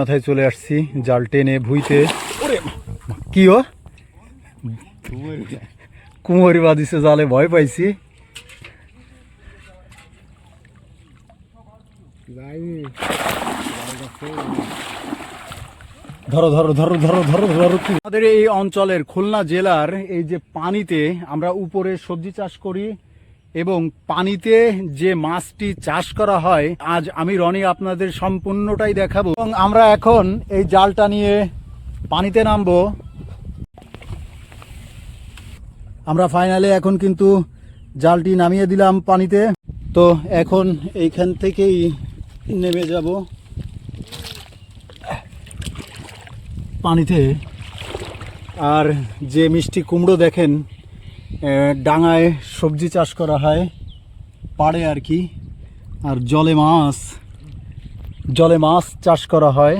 মাথায় চলে আসছি, জাল টেনে ভুইতে। কি ও? কুমোরি বাঁধিছে জালে, ভয় পাইছি। ধরো ধরো ধরো ধরো ধরো ধরো। আমাদের এই অঞ্চলের খুলনা জেলার এই যে পানিতে আমরা উপরে সবজি চাষ করি এবং পানিতে যে মাছটি চাষ করা হয়, আজ আমি রনি আপনাদের সম্পূর্ণটাই দেখাবো। এবং আমরা এখন এই জালটা নিয়ে পানিতে নামবো। আমরা ফাইনালে এখন কিন্তু জালটি নামিয়ে দিলাম পানিতে। তো এখন এইখান থেকেই নেমে যাব। পানিতে। আর যে মিষ্টি কুমড়ো দেখেন ডাঙায় সবজি চাষ করা হয়, পাড়ে আর কি, আর জলে মাছ জলে মাছ চাষ করা হয়,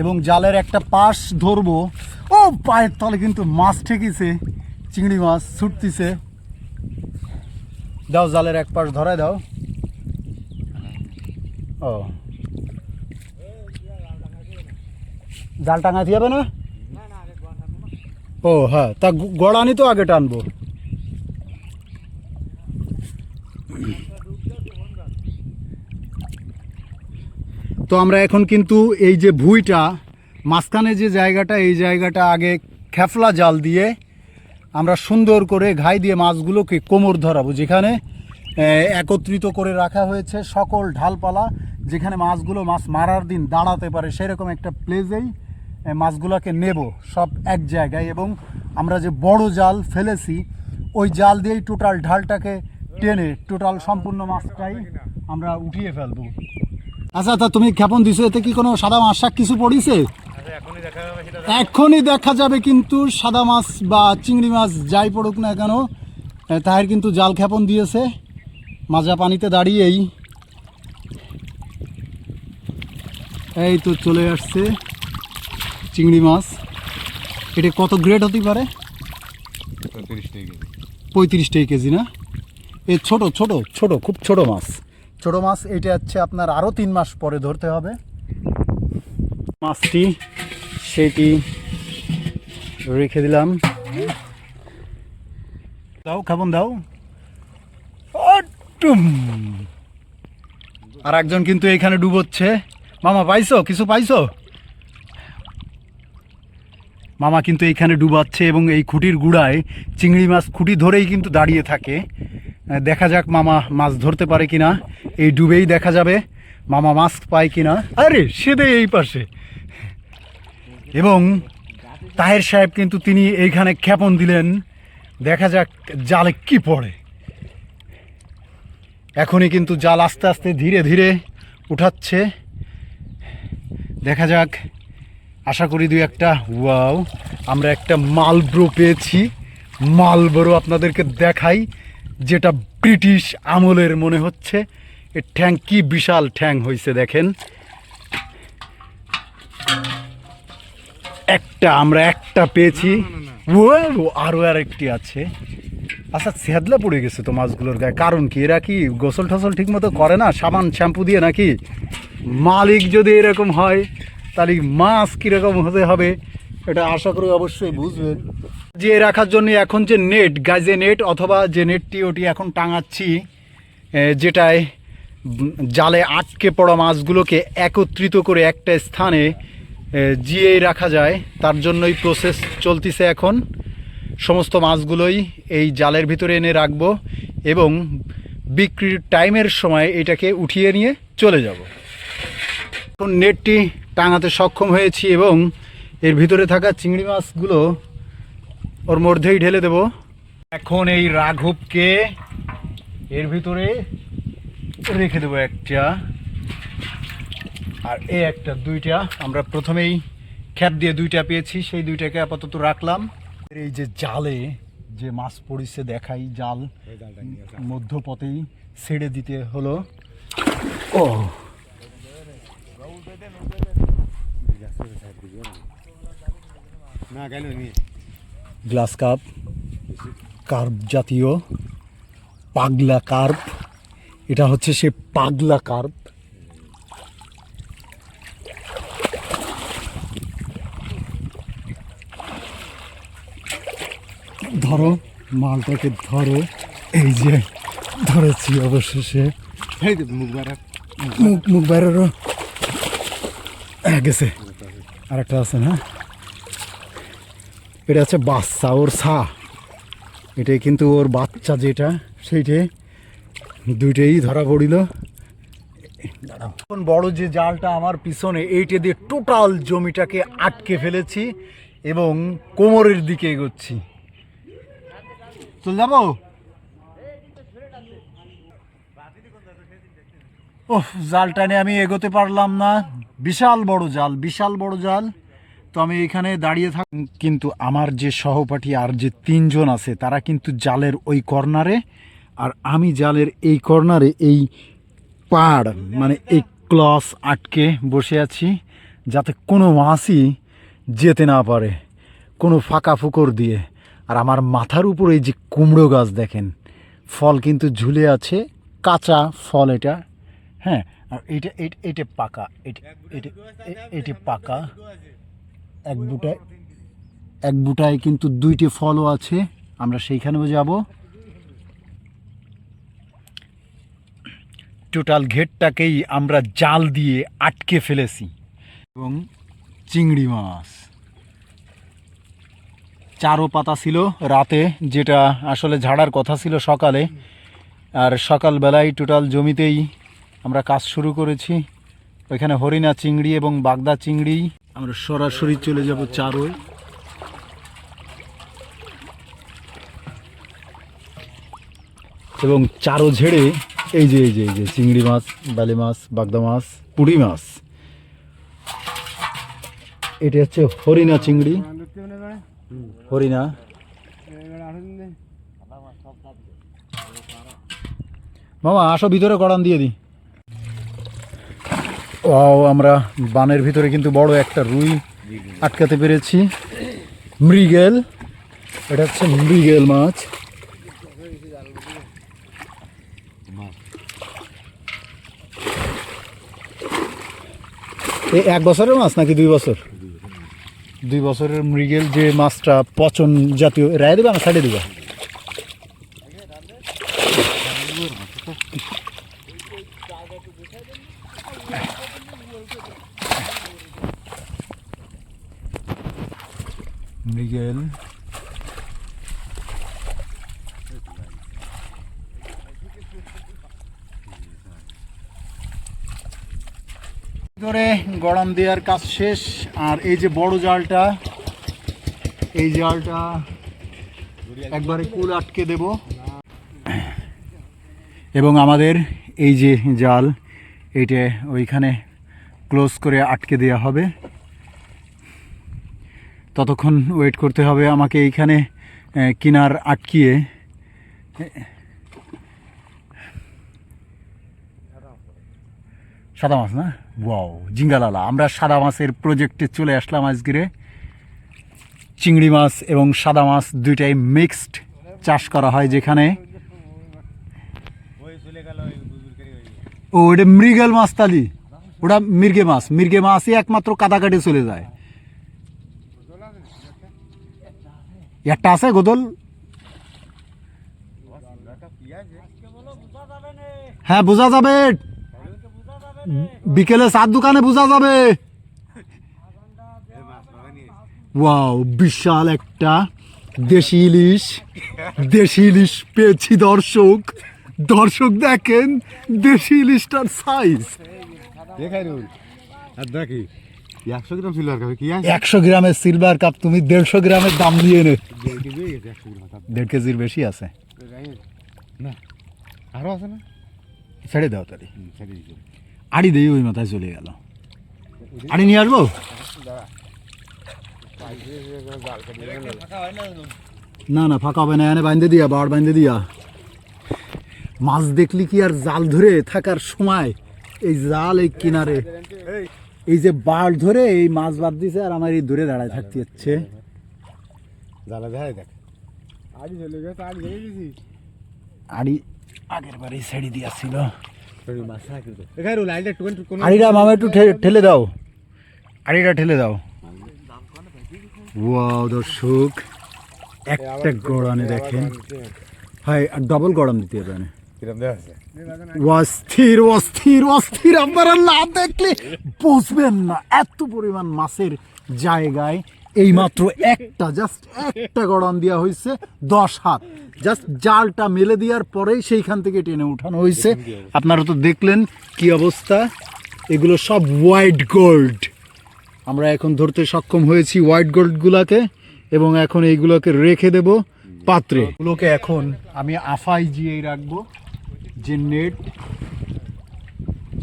এবং জালের একটা পাশ ধরবো। ও, পায়ের তলে কিন্তু মাছ ঠেকিছে, চিংড়ি মাছ ছুটতিছে। দাও, জালের এক পাশ ধরায় দাও। ও। জাল টাঙাতে যাবে না? ও হ্যাঁ তা গড়ানি তো আগে টানবো। তো আমরা এখন কিন্তু এই যে ভুইটা, মাঝখানে যে জায়গাটা, এই জায়গাটা আগে খেফলা জাল দিয়ে আমরা সুন্দর করে ঘাই দিয়ে মাছগুলোকে কোমর ধরাবো, যেখানে একত্রিত করে রাখা হয়েছে সকল ঢালপালা, যেখানে মাছগুলো মাছ মারার দিন দাঁড়াতে পারে, সেরকম একটা প্লেসেই মাছগুলোকে নেব সব এক জায়গায়। এবং আমরা যে বড় জাল ফেলেছি, ওই জাল দিয়েই টোটাল ঢালটাকে টেনে, টোটাল সম্পূর্ণ মাছটাই আমরা উঠিয়ে ফেলব। আচ্ছা তা তুমি ক্ষেপণ দিছো এতে কি কোনো সাদা মাছ শাক কিছু পড়িছে? এখনই দেখা যাবে কিন্তু সাদা মাছ বা চিংড়ি মাছ যাই পড়ুক না কেন তাহের কিন্তু জাল ক্ষেপণ দিয়েছে। মাজা পানিতে দাঁড়িয়েই। এই তো চলে আসছে চিংড়ি মাছ। এটা কত গ্রেড হতে পারে? পঁয়ত্রিশটাই কেজি না? এ ছোট ছোট ছোট খুব ছোট মাছ। ছোট মাছ, এটা হচ্ছে আপনার আরও তিন মাস পরে ধরতে হবে। মাছটি, সেটি রেখে দিলাম। দাও, খাবন, দাও। আর একজন কিন্তু এখানে ডুবোচ্ছে। মামা, পাইছো? কিছু পাইছো? মামা কিন্তু এইখানে ডুবাচ্ছে এবং এই খুঁটির গুড়ায় চিংড়ি মাছ খুঁটি ধরেই কিন্তু দাঁড়িয়ে থাকে। দেখা যাক মামা মাছ ধরতে পারে কিনা। এই ডুবেই দেখা যাবে মামা মাছ পায় কিনা। আরে সেদে এই পাশে। এবং তাহের সাহেব কিন্তু তিনি এইখানে ক্ষেপণ দিলেন। দেখা যাক জালে কি পড়ে। এখনই কিন্তু জাল আস্তে আস্তে ধীরে ধীরে উঠাচ্ছে। দেখা যাক। আশা করি দুই একটা, ওয়াও, আমরা একটা মালব্রো পেয়েছি। মালব্রো আপনাদেরকে দেখাই। যেটা ব্রিটিশ আমলের মনে হচ্ছে এর ঠ্যাং কি বিশাল ঠ্যাং হয়েছে দেখেন। একটা আমরা একটা পেয়েছি। ও আরও আর একটি আছে। আচ্ছা সেদলা পড়ে গেছে তো মাছগুলোর গায়ে। কারণ কি? এরা কি গোসল ঠসল ঠিক মতো করে না? সাবান শ্যাম্পু দিয়ে নাকি? মালিক যদি এরকম হয় তাহলে মাছ কীরকম হতে হবে? এটা আশা করি অবশ্যই বুঝবেন। যে রাখার জন্য এখন যে নেট, গাজে নেট অথবা যে নেটটি ওটি এখন টাঙাচ্ছি যেটায় জালে আটকে পড়া মাছগুলোকে একত্রিত করে একটা স্থানে জিয়ে রাখা যায়। তার জন্যই প্রসেস চলতিছে এখন। সমস্ত মাছগুলোই এই জালের ভিতরে এনে রাখব এবং বিক্রির টাইমের সময় এটাকে উঠিয়ে নিয়ে চলে যাব। এখন নেটটি টাঙাতে সক্ষম হয়েছি এবং এর ভিতরে থাকা চিংড়ি মাছগুলো ওর মধ্যেই ঢেলে দেব। এখন এই রাঘবকে এর ভিতরে রেখে দেবো একটা। আর এ একটা দুইটা। আমরা প্রথমেই খ্যাপ দিয়ে দুইটা পেয়েছি সেই দুইটাকে আপাতত রাখলাম। এই যে জালে যে মাছ পড়িছে দেখাই জাল মধ্যপথেই ছেড়ে দিতে হলো। ও। না গেল নি গ্লাস কাপ কার্প জাতীয় পাগলা কার্প। এটা হচ্ছে সে পাগলা কার্প। ধরো মালটাকে ধরো। এই যে ধরেছি অবশেষে। মুখ মুখ বাইরেরও গেছে। আর একটা আছে না? এটা হচ্ছে বাচ্চা, ওর সা এটাই কিন্তু ওর বাচ্চা যেটা সেইটাই দুইটাই ধরা পড়িল। বড় যে জালটা আমার পিছনে, এইটা দিয়ে টোটাল জমিটাকে আটকে ফেলেছি এবং কোমরের দিকে এগোচ্ছি। চল যাব? ওহ জালটা নিয়ে আমি এগোতে পারলাম না। বিশাল বড় জাল, বিশাল বড় জাল। তো আমি এখানে দাঁড়িয়ে থাক কিন্তু আমার যে সহপাঠী আর যে তিনজন আছে, তারা কিন্তু জালের ওই কর্নারে, আর আমি জালের এই কর্নারে এই পাড় মানে এই ক্লস আটকে বসে আছি, যাতে কোনো মাছই যেতে না পারে, কোনো ফাঁকা ফুকর দিয়ে। আর আমার মাথার উপর এই যে কুমড়ো গাছ দেখেন, ফল কিন্তু ঝুলে আছে, কাঁচা ফল এটা হ্যাঁ আর এটা এটা পাকা, এটা এটা পাকা। এক বুটায় এক বুটায় কিন্তু দুইটি ফলও আছে। আমরা সেইখানেও যাব। টোটাল ঘেরটাকেই আমরা জাল দিয়ে আটকে ফেলেছি এবং চিংড়ি মাছ। চারও পাতা ছিল রাতে, যেটা আসলে ঝাড়ার কথা ছিল সকালে। আর সকালবেলায় টোটাল জমিতেই আমরা কাজ শুরু করেছি। ওইখানে হরিণা চিংড়ি এবং বাগদা চিংড়ি। আমরা সরাসরি চলে যাব চারোয় এবং চারো ঝেড়ে এই যে এই যে এই যে, চিংড়ি মাছ, বালি মাছ, বাগদা মাছ, পুঁটি মাছ। এটা হচ্ছে হরিণা চিংড়ি। হরিণা। মামা, আসো ভিতরে গড়ান দিয়ে দিই। ও আমরা বানের ভিতরে কিন্তু বড় একটা রুই আটকাতে পেরেছি। মৃগেল, এটা হচ্ছে মৃগেল মাছ। এ এক বছরের মাছ নাকি দুই বছর? দুই বছরের মৃগেল যে মাছটা পচন জাতীয়, রায় দেবে না সাইডে দেবে মৃগেল ভিতরে গরম দেওয়ার কাজ শেষ। আর এই যে বড় জালটা, এই জালটা একবারে কুল আটকে দেব। এবং আমাদের এই যে জাল, এইটা ওইখানে ক্লোজ করে আটকে দেওয়া হবে। ততক্ষণ ওয়েট করতে হবে আমাকে এইখানে কিনার আটকিয়ে। সাদা মাছ না? ওয়াও জিঙ্গালালা। আমরা সাদা মাছের প্রজেক্টে চলে আসলাম আজকে চিংড়ি মাছ এবং সাদা মাছ দুইটাই মিক্সড চাষ করা হয় যেখানে। ও ওটা মৃগেল মাছ তালি। ওটা মির্গে মাছ। মির্গে মাছই একমাত্র কাদাকাটি চলে যায়। একটা আছে গোদল? হ্যাঁ বোঝা যাবে। বিকেলে চার দোকানে বোঝা যাবে। ওয়াও বিশাল একটা দেশি ইলিশ দেশি ইলিশ পেয়েছি দর্শক। দর্শক দেখেন দেশি ইলিশটার সাইজ দেখি একশো গ্রাম কি গ্রামের সিলভার কাপ তুমি দেড়শো গ্রামের দাম দিয়ে নে। দেড় কেজির বেশি আছে। না আরও আছে না? ছেড়ে দাও তাহলে। ছেড়ে দিয়েছি। আড়ি দিয়ে ওই মাথায় চলে গেল। আড়ি নিয়ে আসব? না না ফাঁকা হবে না এনে বাইন্দে দিয়া বাড় বাইন্দে দিয়া। মাছ দেখলি কি আর জাল ধরে থাকার সময়? এই জাল এই কিনারে। এই যে বাড় ধরে এই মাছ বাদ দিছে আর আমার এই দূরে দাঁড়ায় থাকতে হচ্ছে। জ্বালা দেখাই দেখ। আড়ি চলে গেছে আড়ি আড়ি আগের বারে ছেড়ে দিয়েছিল। আড়িটা মামা একটু ঠেলে দাও। আড়িটা ঠেলে দাও। ওয়াও দর্শক একটা গড়ানে দেখেন। হয় ডবল গড়ান দিতে হবে অস্থির অস্থির অস্থির। আপনারা না দেখলে বুঝবেন না এত পরিমাণ মাছের জায়গায় এই মাত্র একটা জাস্ট একটা গড়ান দেওয়া হয়েছে দশ হাত। জাস্ট জালটা মেলে দেওয়ার পরেই সেইখান থেকে টেনে উঠানো হয়েছে আপনারা তো দেখলেন কি অবস্থা। এগুলো সব হোয়াইট গোল্ড আমরা এখন ধরতে সক্ষম হয়েছি হোয়াইট গোল্ডগুলোকে এবং এখন এইগুলোকে রেখে দেব পাত্রে। এগুলোকে এখন আমি আফাই জিয়েই রাখব। যে নেট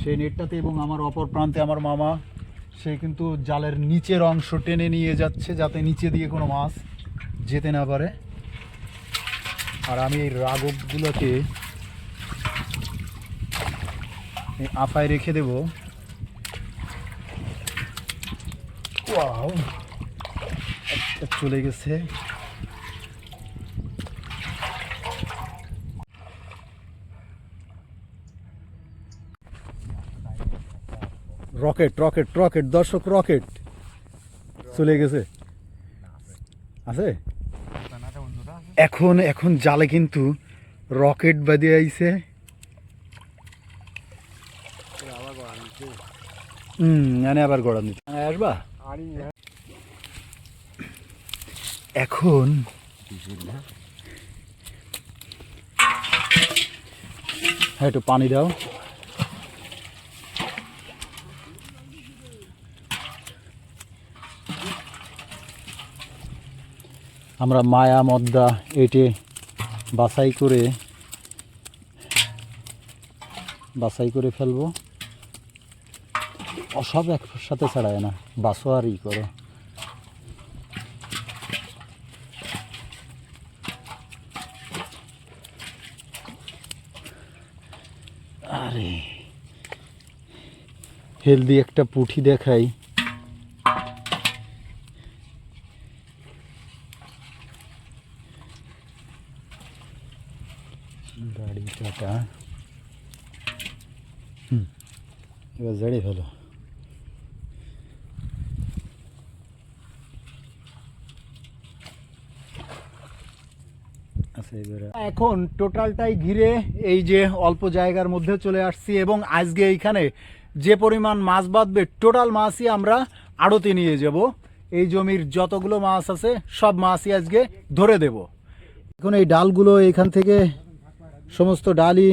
সেই নেটটাতে এবং আমার অপর প্রান্তে আমার মামা সে কিন্তু জালের নিচের অংশ টেনে নিয়ে যাচ্ছে যাতে নিচে দিয়ে কোনো মাছ যেতে না পারে। আর আমি এই রাগবগুলোকে আফায় রেখে দেব। চলে গেছে। রকেট রকেট রকেট দর্শক রকেট চলে গেছে। আছে? এখন এখন জালে কিন্তু রকেট বাদে আইছে। হুম আবার গড়ান দিতে আসবা? এখন হ্যাঁ একটু পানি দাও। আমরা মায়া, মদ্দা এটে বাছাই করে বাছাই করে ফেলব। সব একসাথে ছাড়ায় না, বাসো আর ই করো। আরে, হেলদি একটা পুঁঠি দেখাই গাড়ি টাটা হুম এবার জড়ে ফেলো আচ্ছা, এখন টোটালটাই ঘিরে এই যে অল্প জায়গার মধ্যে চলে আসছি এবং আজকে এইখানে যে পরিমাণ মাছ বাঁধবে, টোটাল মাছই আমরা আড়তে নিয়ে যাব। এই জমির যতগুলো মাছ আছে, সব মাছই আজকে ধরে দেব। এখন এই ডালগুলো এখান থেকে সমস্ত ডালই,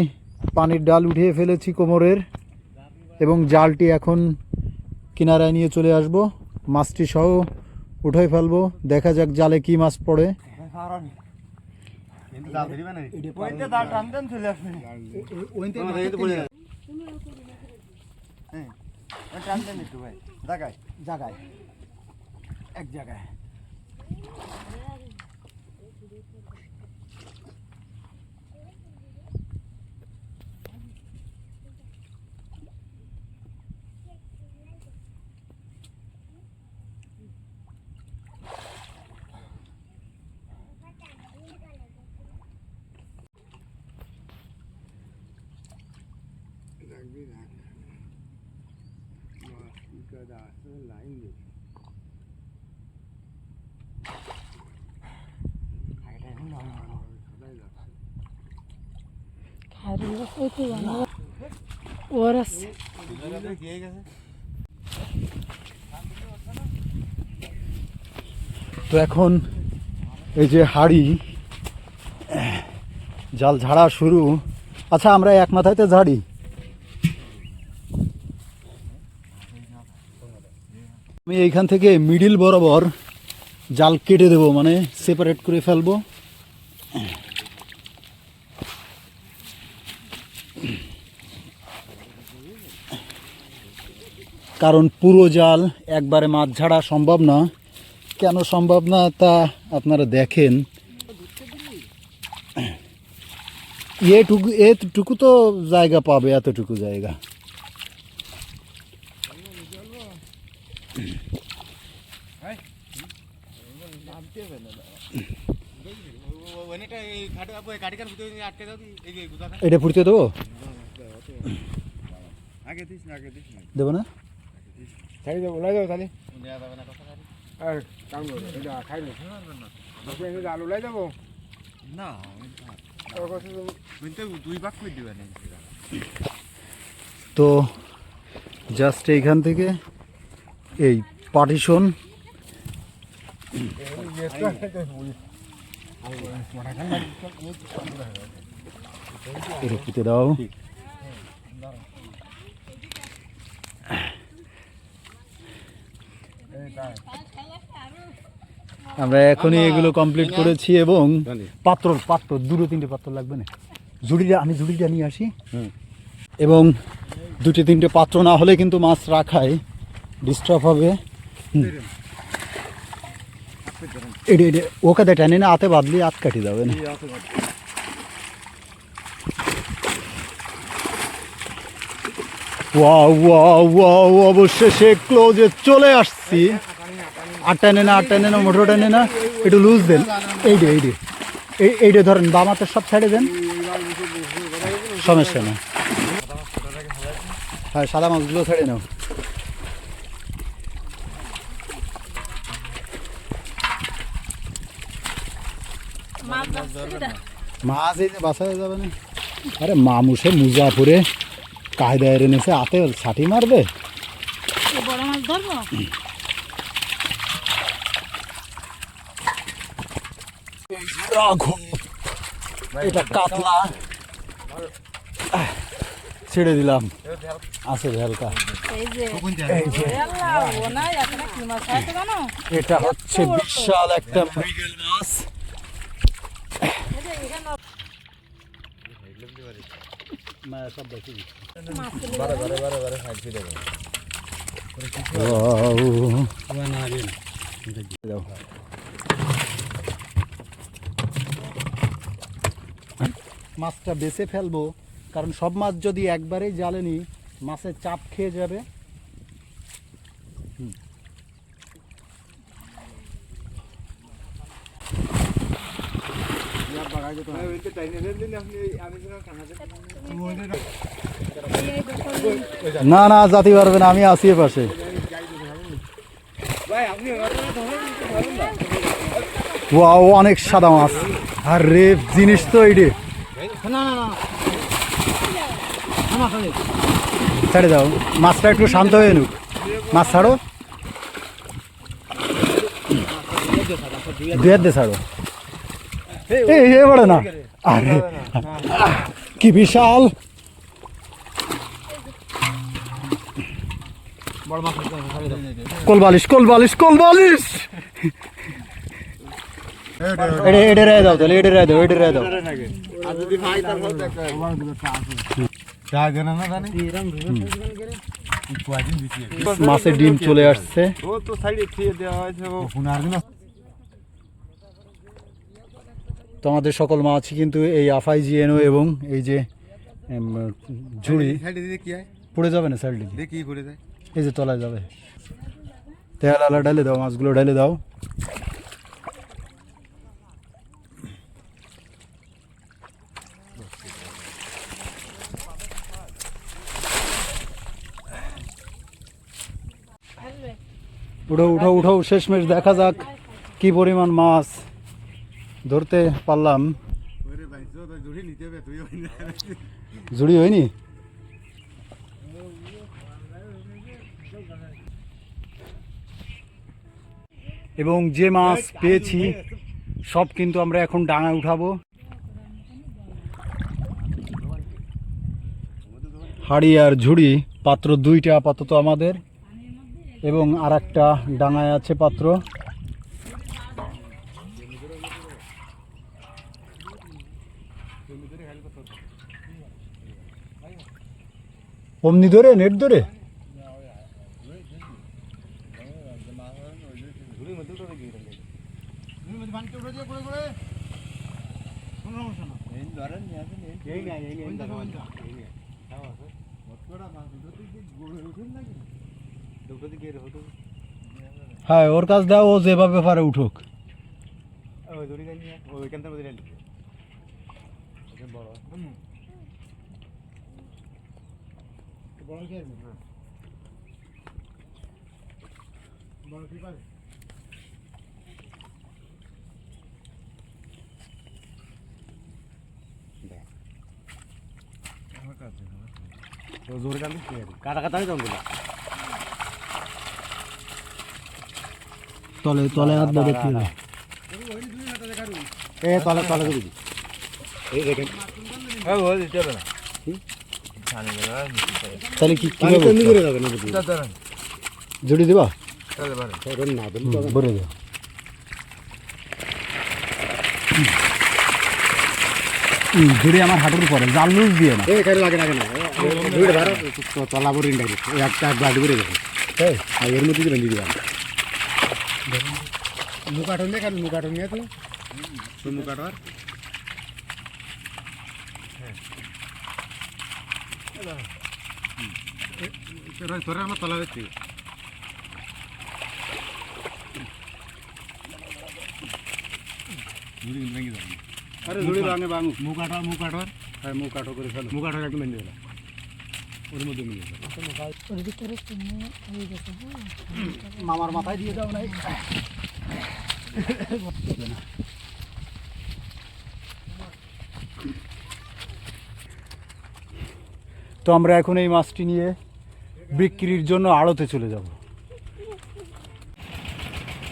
পানির ডাল উঠিয়ে ফেলেছি কোমরের এবং জালটি এখন কিনারায় নিয়ে চলে আসব। মাছটি সহ উঠে ফেলব। দেখা যাক জালে কি মাছ পড়ে। কিন্তু জাল এক না ওইতে দাঁড় টানতেন চলে আসবে ওই টানতেন একটু তো এখন এই যে হাড়ি জাল ঝাড়া শুরু। আচ্ছা আমরা এক মাথায়তে ঝাড়ি। আমি এইখান থেকে মিডিল বরাবর জাল কেটে দেবো মানে সেপারেট করে ফেলব। কারণ পুরো জাল একবারে মাছ ঝাড়া সম্ভব না। কেন সম্ভব না তা আপনারা দেখেন। এটুকু এটুকু তো জায়গা পাবে, এতটুকু জায়গা। এটা ফুটতে দেবো? আগে দিস না আগে দিস না। দেবো না? ছাড়ি দেবো না তাহলে আলু লাই যাব না দুই ভাগ করে দিবেন তো জাস্ট এইখান থেকে এই পার্টিশন দাও। আমরা এখনই এগুলো কমপ্লিট করেছি এবং পাত্র পাত্র দুটো তিনটে পাত্র লাগবে না। ঝুড়িটা আমি ঝুড়িটা নিয়ে আসি। এবং দুটি তিনটে পাত্র না হলে কিন্তু মাছ রাখায়। ডিস্টার্ব হবে। এডে এডে ওকে টেনে না আতে বাদলি আত কাটি যাবে না। অবশেষে ক্লোজে চলে আসছি। আর টেনে না, আর টেনে না, মোটর টেনে না, একটু লুজ দেন। এইডে এইডে। এই, এইডে ধরেন, বাম হাতের সব ছেড়ে দেন। সমস্যা না হ্যাঁ সাদা মাছগুলো ছেড়ে নাও। মাছ এই যে বাসা যাবে না। আরে মামুসে মুজাফুরে কায়দায় এনেছে আতে ছাটি মারবে। বড় মাছ ধরবো? এটা কাতলা। ছেড়ে দিলাম। আছে ভেলকা। এই যে এই যে। আল্লাহ, ও না এখানে কি মাছ আছে জানো? এটা হচ্ছে বিশাল একটা মৃগেল মাছ এই যে এখানে মায়া বারে বারে। মাছটা বেছে ফেলব, কারণ সব মাছ যদি একবারেই জালে নি মাছের চাপ খেয়ে যাবে হুম। এই দেখো, না না জাতি পারবে না, আমি এ পাশে। ওয়াও, অনেক সাদা মাছ। আর রে জিনিস তো এইটে ছেড়ে দাও, মাছটা একটু শান্ত হয়ে নুক। মাছ ছাড়ো। দুয়ের দে ছাড়ো। এই এবারে না। আরে কি বিশাল। কোল বালিশ কোল বালিশ কোল বালিশ। এডে এডে রে দাও তাহলে এডে রে দাও এডে রে দাও। আর যদি ভাই তারপর দেখো। চা জানা না জানি। মাছের ডিম চলে আসছে। ও তো সাইডে খেয়ে দেওয়া হয়েছে ও। পুনার দিন তোমাদের সকল মাছই কিন্তু এই আফাই জিএনও এবং এই যে ঝুড়ি পড়ে যাবে না সাইড দেখি করে যায়? এই যে তলায় যাবে। তেল আলা ঢালে দাও মাছগুলো ঢালে দাও। উঠো উঠো উঠো শেষমেশ দেখা যাক কি পরিমাণ মাছ। ধরতে পারলাম। জুড়ি হয়নি? এবং যে মাছ পেয়েছি, সব কিন্তু আমরা এখন ডাঙায় উঠাবো। হাড়ি আর ঝুড়ি, পাত্র দুইটা আপাতত আমাদের, এবং আর একটা ডাঙায় আছে পাত্র। অমনি ধরে নেট ধরে? হ্যাঁ ওর কাছ দাও ও যেভাবে পারে উঠুক। ওইখান থেকে বড় কি আছে বড় কি পাবে জোরে কান্দি কাটা কাটা জঙ্গল তলে তলে হাত বাদে হবে এ তলে তলে দিবি এই দেখেন হ্যাঁ হয়ে দিতে হবে না তাহলে কি কমি করে যাবে না জুড়ি দিবা চলে পারে না ভরে দাও জুড়ি আমার হাঁটুর পরে জাল লুজ দিয়ে না এই কারে লাগে লাগে না দুইটা ভাড়া তো তলা বড় ইন্ডাইরে একটা এক বাড়ি করে যাবে তাই আর এর মধ্যে দিবেন দিবা মুকাটন নিয়ে কেন মুকাটন নিয়ে তো তো মুকাটর তোরা আমার তলা দেখছি আরে জুড়ি ভাঙে ভাঙু মুকাটর মুকাটর হ্যাঁ মুকাটর করে ফেলো মুকাটর একটু মেনে দিলা ওর মধ্যে মিলে ওর ভিতরে তুমি হয়ে গেছে হ্যাঁ মামার মাথায় দিয়ে দাও নাই তো আমরা এখন এই মাছটি নিয়ে বিক্রির জন্য আড়তে চলে যাব।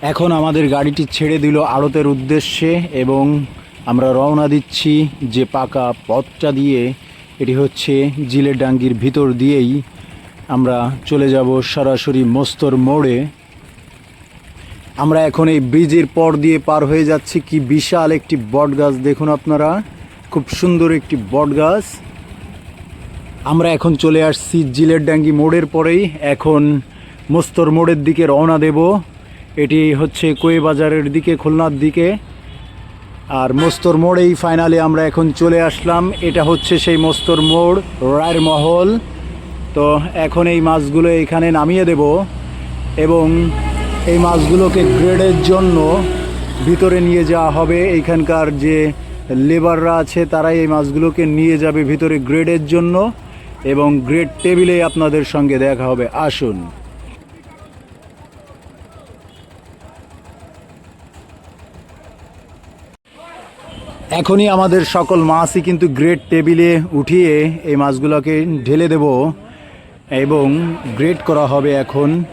এখন আমাদের গাড়িটি ছেড়ে দিল আড়তের উদ্দেশ্যে এবং আমরা রওনা দিচ্ছি যে পাকা পথটা দিয়ে। এটি হচ্ছে জিলের ডাঙ্গির ভিতর দিয়েই আমরা চলে যাব সরাসরি মস্তর মোড়ে। আমরা এখন এই ব্রিজের পর দিয়ে পার হয়ে যাচ্ছি। কি বিশাল একটি বট গাছ দেখুন আপনারা। খুব সুন্দর একটি বট গাছ আমরা এখন চলে আসছি জিলের ডাঙ্গি মোড়ের পরেই। এখন মস্তর মোড়ের দিকে রওনা দেব। এটি হচ্ছে কোয়ে বাজারের দিকে, খুলনার দিকে। আর মস্তর মোড়েই ফাইনালি আমরা এখন চলে আসলাম। এটা হচ্ছে সেই মস্তর মোড়, রায়ের মহল। তো এখন এই মাছগুলো এখানে নামিয়ে দেব এবং এই মাছগুলোকে গ্রেডের জন্য ভিতরে নিয়ে যাওয়া হবে। এইখানকার যে লেবাররা আছে, তারাই এই মাছগুলোকে নিয়ে যাবে ভিতরে গ্রেডের জন্য। এবং গ্রেড টেবিলে আপনাদের সঙ্গে দেখা হবে। আসুন। এখনই আমাদের সকল মাছই কিন্তু গ্রেড টেবিলে উঠিয়ে এই মাছগুলোকে ঢেলে দেব এবং গ্রেড করা হবে এখন।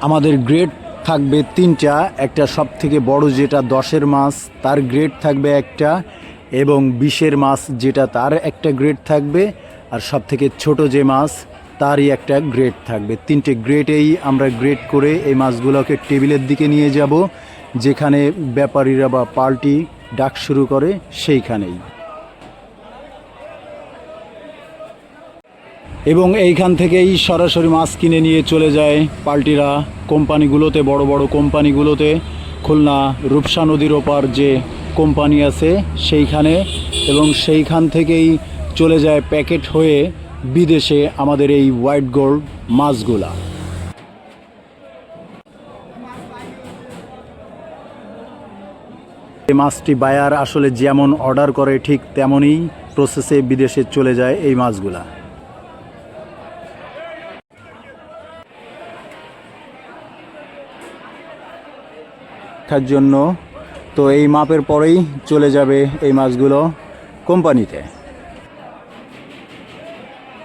আমাদের গ্রেড থাকবে তিনটা, একটা সব থেকে বড় যেটা দশের মাছ, তার গ্রেড থাকবে একটা। এবং বিশের মাছ যেটা তার একটা গ্রেড থাকবে, আর সব থেকে ছোট যে মাছ, তারই একটা গ্রেড থাকবে। তিনটে গ্রেডেই আমরা গ্রেড করে এই মাছগুলোকে টেবিলের দিকে নিয়ে যাব, যেখানে ব্যাপারীরা বা পাল্টি ডাক শুরু করে সেইখানেই। এবং এইখান থেকেই সরাসরি মাছ কিনে নিয়ে চলে যায় পাল্টিরা কোম্পানিগুলোতে, বড় বড় কোম্পানিগুলোতে। খুলনা রূপসা নদীর ওপার যে কোম্পানি আছে সেইখানে এবং সেইখান থেকেই চলে যায় প্যাকেট হয়ে বিদেশে আমাদের এই হোয়াইট গোল্ড মাছগুলা। এই মাছটি বায়ার আসলে যেমন অর্ডার করে ঠিক তেমনই প্রসেসে বিদেশে চলে যায় এই মাছগুলা। জন্য তো এই মাপের পরেই চলে যাবে এই মাছগুলো কোম্পানিতে।